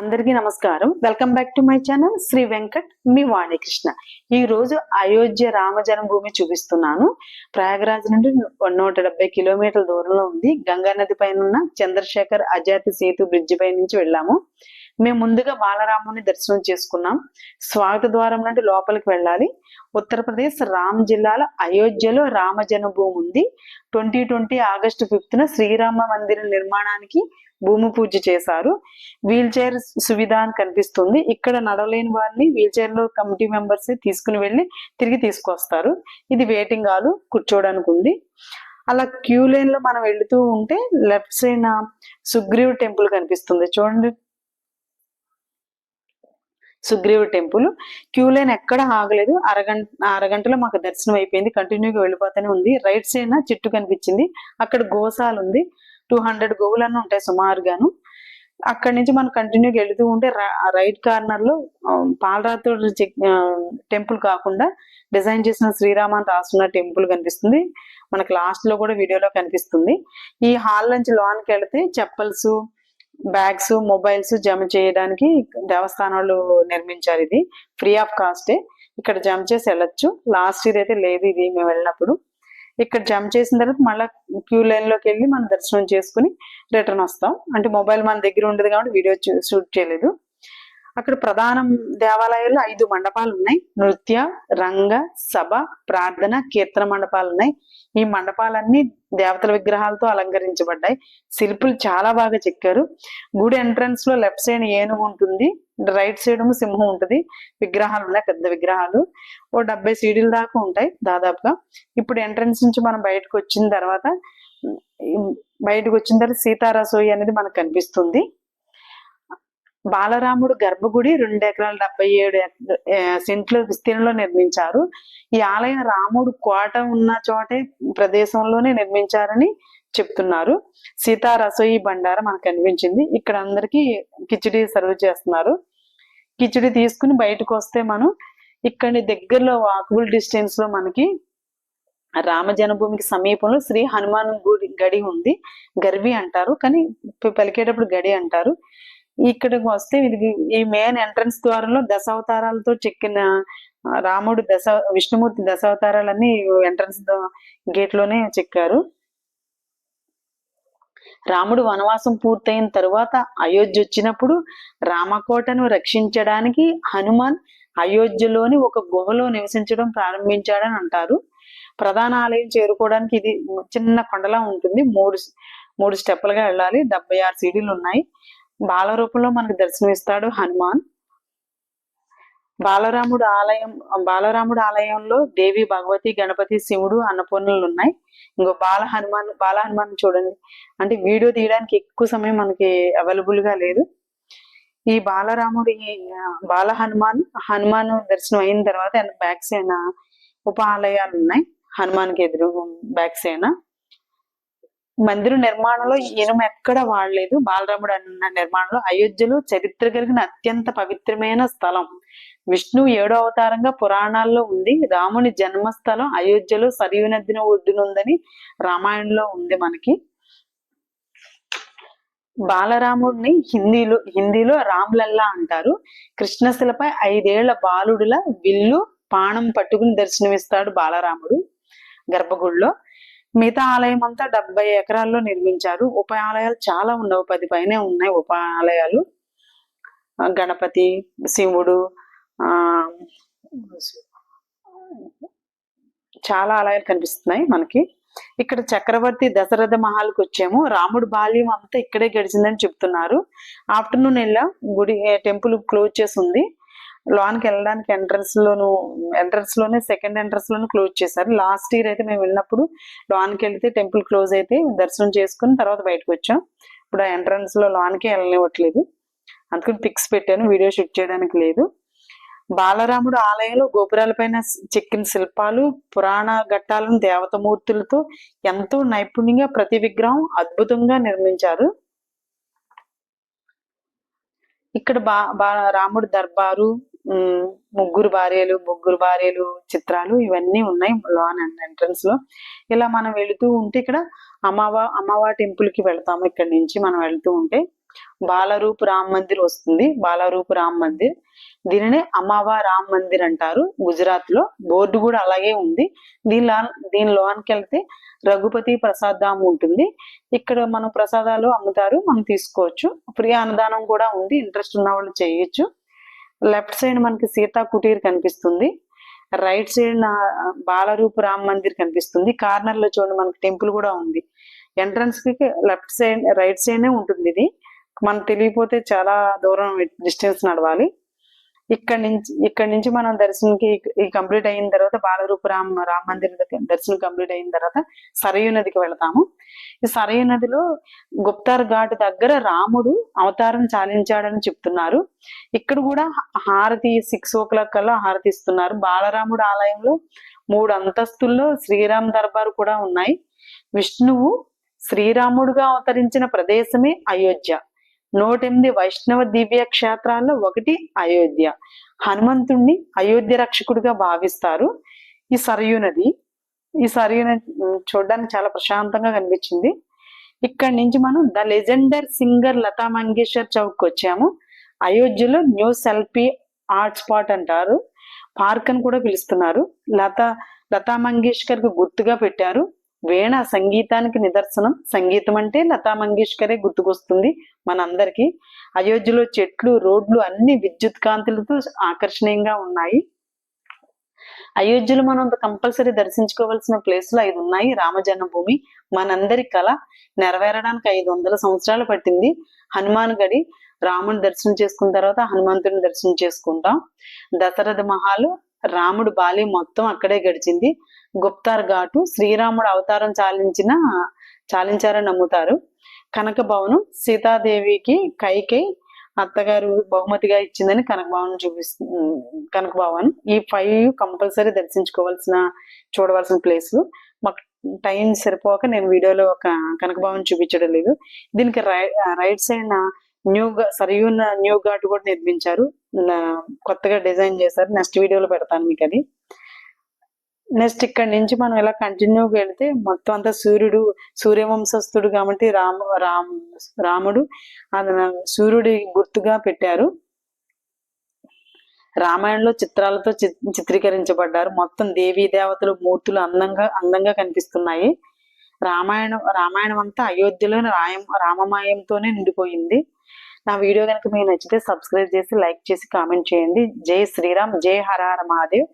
అందరికీ నమస్కారం. Welcome back to my channel Sri Venkat మీ వాణికృష్ణ. ఈ రోజు అయోధ్య రామ జన్మభూమి చూపిస్తున్నాను. ప్రయాగరాజ్ నుండి నూట డెబ్బై కిలోమీటర్ల దూరంలో ఉంది. గంగా నది పైన ఉన్న చంద్రశేఖర్ అజాతి సేతు బ్రిడ్జి పై నుంచి వెళ్ళాము. మేము ముందుగా బాలరాముని దర్శనం చేసుకున్నాం. స్వాగత ద్వారం నుండి లోపలికి వెళ్ళాలి. ఉత్తరప్రదేశ్ రామ్ జిల్లాలో అయోధ్యలో రామ జన్మభూమి ఉంది. Twenty twenty August fifth Srirama మందిర నిర్మాణానికి భూమి పూజ చేశారు. వీల్ చైర్ సువిధ అని కనిపిస్తుంది. ఇక్కడ నడవలేని వారిని వీల్ చైర్లో కమిటీ మెంబర్స్ తీసుకుని వెళ్ళి తిరిగి తీసుకొస్తారు. ఇది వెయిటింగ్ హాల్ కూర్చోవడానికి ఉంది. అలా క్యూ లైన్లో మనం వెళుతూ ఉంటే లెఫ్ట్ సైడ్ సుగ్రీవ్ టెంపుల్ కనిపిస్తుంది. చూడండి. సుగ్రీవ్ టెంపుల్ క్యూ లైన్ ఎక్కడ ఆగలేదు. అరగంట అరగంటలో మాకు దర్శనం అయిపోయింది. కంటిన్యూగా వెళ్ళిపోతూనే ఉంది. రైట్ సైడ్ చెట్టు కనిపించింది. అక్కడ గోసాలు ఉంది. టూ హండ్రెడ్ గోవులన్నీ ఉంటాయి సుమారుగాను. అక్కడి నుంచి మనం కంటిన్యూగా వెళుతూ ఉంటే రైట్ కార్నర్లో పాలరాతుడు టెంపుల్ కాకుండా డిజైన్ చేసిన శ్రీరామ అని రాస్తున్న టెంపుల్ కనిపిస్తుంది. మనకు లాస్ట్లో కూడా వీడియోలో కనిపిస్తుంది. ఈ హాల్ నుంచి లోనికి వెళితే చెప్పల్స్ బ్యాగ్స్ మొబైల్స్ జమ చేయడానికి దేవస్థానాలు నిర్మించారు ఇది. ఫ్రీ ఆఫ్ కాస్టే ఇక్కడ జమ చేసి వెళ్ళొచ్చు. లాస్ట్ ఇయర్ అయితే లేదు ఇది మేము వెళ్ళినప్పుడు. ఇక్కడ జంప్ చేసిన తర్వాత మళ్ళీ క్యూ లైన్లోకి వెళ్ళి మనం దర్శనం చేసుకుని రిటర్న్ వస్తాం. అంటే మొబైల్ మన దగ్గర ఉండదు కాబట్టి వీడియో షూట్ చేయలేదు. అక్కడ ప్రధాన దేవాలయాల్లో ఐదు మండపాలు ఉన్నాయి నృత్య రంగ సభ ప్రార్థన కీర్తన మండపాలు ఉన్నాయి ఈ మండపాలన్నీ దేవతల విగ్రహాలతో అలంకరించబడ్డాయి. శిల్పులు చాలా బాగా చెక్కారు. గుడి ఎంట్రన్స్లో లెఫ్ట్ సైడ్ ఏనుగు ఉంటుంది. రైట్ సైడ్ సింహం ఉంటుంది. విగ్రహాలు ఉన్నాయి పెద్ద విగ్రహాలు. ఓ డెబ్బై సీడీల దాకా ఉంటాయి దాదాపుగా. ఇప్పుడు ఎంట్రన్స్ నుంచి మనం బయటకు వచ్చిన తర్వాత బయటకు వచ్చిన తర్వాత సీతారసోయి అనేది మనకు కనిపిస్తుంది. బాలరాముడు గర్భగుడి రెండు ఎకరాల డెబ్బై ఏడు సెంట్ల విస్తీర్ణంలో నిర్మించారు. ఈ ఆలయం రాముడు కోట ఉన్న చోటే ప్రదేశంలోనే నిర్మించారని చెప్తున్నారు. సీతా రసోయి బండార మనకు కనిపించింది ఇక్కడ అందరికీ కిచిడి సర్వ్ చేస్తున్నారు. కిచిడి తీసుకుని బయటకు వస్తే మనం ఇక్కడి దగ్గరలో వాకబుల్ డిస్టెన్స్లో మనకి రామ జన్మభూమికి సమీపంలో శ్రీ హనుమాన్ గుడి గడి ఉంది. గర్వి అంటారు. కానీ పలికేటప్పుడు గడి అంటారు. ఇక్కడికి వస్తే ఇది ఈ మెయిన్ ఎంట్రన్స్ ద్వారంలో దశావతారాలతో చెక్కిన రాముడు దశ విష్ణుమూర్తి దశావతారాలన్నీ ఎంట్రన్స్ గేట్లోనే చెక్కారు. రాముడు వనవాసం పూర్తయిన తరువాత అయోధ్య వచ్చినప్పుడు రామకోటను రక్షించడానికి హనుమాన్ అయోధ్యలోని ఒక గుహలో నివసించడం ప్రారంభించాడని అంటారు. ప్రధాన ఆలయం చేరుకోవడానికి ఇది చిన్న కొండలా ఉంటుంది. మూడు మూడు స్టెప్పులుగా వెళ్ళాలి. డెబ్బై ఆరు సీడీలు ఉన్నాయి బాల రూపంలో మనకు దర్శనమిస్తాడు హనుమాన్. బాలరాముడు ఆలయం బాలరాముడు ఆలయంలో దేవి భగవతి గణపతి శివుడు అన్నపూర్ణలు ఉన్నాయి. ఇంకో బాల హనుమాన్ బాల హనుమాన్ చూడండి. అంటే వీడియో తీయడానికి ఎక్కువ సమయం మనకి అవైలబుల్గా లేదు. ఈ బాలరాముడి బాల హనుమాన్ హనుమాన్ దర్శనం అయిన తర్వాత బ్యాక్ సైడ్ ఉప ఆలయాలు ఉన్నాయి. హనుమాన్కి ఎదురు బ్యాక్ సైడ్ మందిర నిర్మాణంలో ఇనుము ఎక్కడ వాడలేదు. బాలరాముడు అన్న నిర్మాణంలో అయోధ్యలో చరిత్ర కలిగిన అత్యంత పవిత్రమైన స్థలం. విష్ణు ఏడో అవతారంగా పురాణాల్లో ఉంది. రాముని జన్మస్థలం అయోధ్యలో సరియు నదిన ఒడ్డునుందని రామాయణంలో ఉంది మనకి. బాలరాముడిని హిందీలో హిందీలో రామ్లల్లా అంటారు. కృష్ణశిలపై ఐదేళ్ళ బాలుడుల విల్లు పాణం పట్టుకుని దర్శనమిస్తాడు బాలరాముడు గర్భగుడిలో. మిగతా ఆలయం అంతా డెబ్బై ఎకరాల్లో నిర్మించారు. ఉప ఆలయాలు చాలా ఉండవు. పది పైనే ఉన్నాయి ఉప ఆలయాలు గణపతి శివుడు ఆ చాలా ఆలయాలు కనిపిస్తున్నాయి మనకి. ఇక్కడ చక్రవర్తి దశరథ మహాల్కి వచ్చాము. రాముడు బాల్యం అంతా ఇక్కడే గడిచిందని చెప్తున్నారు. ఆఫ్టర్నూన్ వెళ్ళా. గుడి టెంపుల్ క్లోజ్ చేసి ఉంది. లోన్కి వెళ్ళడానికి ఎంట్రన్స్ లోను ఎంట్రన్స్లోనే సెకండ్ ఎంట్రన్స్ లోను క్లోజ్ చేశారు. లాస్ట్ ఇయర్ అయితే మేము వెళ్ళినప్పుడు లోన్కి వెళ్తే టెంపుల్ క్లోజ్ అయితే దర్శనం చేసుకుని తర్వాత బయటకు వచ్చాం. ఇప్పుడు ఆ ఎంట్రన్స్లో లోన్కి వెళ్ళనివ్వట్లేదు. అందుకని పిక్స్ పెట్టాను వీడియో షూట్ చేయడానికి లేదు. బాలరాముడు ఆలయంలో గోపురాలపైన చెక్కిన శిల్పాలు పురాణ ఘట్టాలను దేవతమూర్తులతో ఎంతో నైపుణ్యంగా ప్రతి విగ్రహం అద్భుతంగా నిర్మించారు. ఇక్కడ బా బా రాముడు దర్బారు ముగ్గురు భార్యలు ముగ్గురు భార్యలు చిత్రాలు ఇవన్నీ ఉన్నాయి లోన్ అండ్ ఎంట్రన్స్లో. ఇలా మనం వెళుతూ ఉంటే ఇక్కడ అమ్మవా అమ్మవా టెంపుల్కి వెళ్తాము ఇక్కడ నుంచి మనం వెళ్తూ ఉంటే. బాలరూప్ రామ్ మందిర్ వస్తుంది. బాలరూప్ రామ్ మందిర్. దీనినే అమావా రామ్ మందిర్ అంటారు గుజరాత్లో బోర్డు కూడా అలాగే ఉంది. దీనిలో దీని లోనికి వెళ్తే రఘుపతి ప్రసాద్ ధామ్ ఉంటుంది. ఇక్కడ మనం ప్రసాదాలు అమ్ముతారు మనం తీసుకోవచ్చు. ఫ్రీ అన్నదానం కూడా ఉంది. ఇంట్రెస్ట్ ఉన్న వాళ్ళు చేయొచ్చు. లెఫ్ట్ సైడ్ మనకి సీతా కుటీర్ కనిపిస్తుంది. రైట్ సైడ్ నా బాలరూపు రామ్ మందిర్ కనిపిస్తుంది. కార్నర్లో చూడండి మనకి టెంపుల్ కూడా ఉంది. ఎంట్రన్స్కి లెఫ్ట్ సైడ్ రైట్ సైడ్ ఉంటుంది ఇది. మనం తెలియపోతే చాలా దూరం డిస్టెన్స్ నడవాలి. ఇక్కడ నుంచి ఇక్కడ నుంచి మనం దర్శనంకి ఈ కంప్లీట్ అయిన తర్వాత బాలరూపు రామ్ రామ మందిర్ దర్శనం కంప్లీట్ అయిన తర్వాత సరయు నదికి వెళతాము. ఈ సరయు నదిలో గుప్తార్ ఘాట్ దగ్గర రాముడు అవతారం చాలించాడని చెప్తున్నారు. ఇక్కడ కూడా హారతి సిక్స్ ఓ క్లాక్ కల్లా హారతి ఇస్తున్నారు. బాలరాముడు ఆలయంలో మూడు అంతస్తుల్లో శ్రీరామ్ దర్బారు కూడా ఉన్నాయి. విష్ణువు శ్రీరాముడుగా అవతరించిన ప్రదేశమే అయోధ్య. నూటెనిమిది వైష్ణవ దివ్య క్షేత్రాల్లో ఒకటి అయోధ్య. హనుమంతుణ్ణి అయోధ్య రక్షకుడిగా భావిస్తారు. ఈ సరయు నది ఈ సరయు నది చూడడానికి చాలా ప్రశాంతంగా కనిపించింది. ఇక్కడ నుంచి మనం the legender singer Lata Mangeshkar Chowk వచ్చాము. అయోధ్యలో న్యూ సెల్ఫీ ఆర్ట్ స్పాట్ అంటారు. పార్క్ అని కూడా పిలుస్తున్నారు. లతా లతా మంగేష్కర్కు గుర్తుగా పెట్టారు. వీణ సంగీతానికి నిదర్శనం. సంగీతం అంటే లతా మంగేష్కరే గుర్తుకొస్తుంది మనందరికీ. అయోధ్యలో చెట్లు రోడ్లు అన్ని విద్యుత్ కాంతులతో ఆకర్షణీయంగా ఉన్నాయి. అయోధ్యలో మనం కంపల్సరీ దర్శించుకోవాల్సిన ప్లేసులు ఐదు ఉన్నాయి. రామ జన్మభూమి మనందరి కళ నెరవేరడానికి ఐదు వందల సంవత్సరాలు పట్టింది. హనుమాన్ గడి రాముని దర్శనం చేసుకున్న తర్వాత హనుమంతుడిని దర్శనం చేసుకుంటాం. దశరథ మహాలు రాముడు బాలి మొత్తం అక్కడే గడిచింది. గుప్తార్ ఘాటు శ్రీరాముడు అవతారం చాలించిన చాలించారని నమ్ముతారు. కనక భవనం సీతాదేవికి కైకై అత్తగారు బహుమతిగా ఇచ్చిందని కనక భవన్ చూపిస్తు కనక భవన్ ఈ ఫైవ్ కంపల్సరీ దర్శించుకోవాల్సిన చూడవలసిన ప్లేస్లు. మాకు టైం సరిపోక నేను వీడియోలో ఒక కనక భవన్ చూపించడం లేదు. దీనికి రై- రైట్ సైడ్ న్యూ సరియున్న న్యూ ఘాట్ కూడా నిర్మించారు. కొత్తగా డిజైన్ చేశారు. నెక్స్ట్ వీడియోలో పెడతాను మీకు అది నెక్స్ట్ ఇక్కడ నుంచి మనం ఇలా కంటిన్యూగా వెళితే మొత్తం అంతా సూర్యుడు సూర్యవంశస్థుడు కాబట్టి రాము రామ్ రాముడు అతను సూర్యుడి గుర్తుగా పెట్టారు. రామాయణంలో చిత్రాలతో చి- చిత్రీకరించబడ్డారు. మొత్తం దేవీ దేవతలు మూర్తులు అందంగా అందంగా కనిపిస్తున్నాయి. రామాయణం రామాయణం అంతా అయోధ్యలోని రాయం రామమాయంతోనే నిండిపోయింది. నా వీడియో కనుక మీకు నచ్చితే సబ్స్క్రైబ్ చేసి లైక్ చేసి కామెంట్ చేయండి. జై శ్రీరామ్ జై హర హర మహాదేవ్.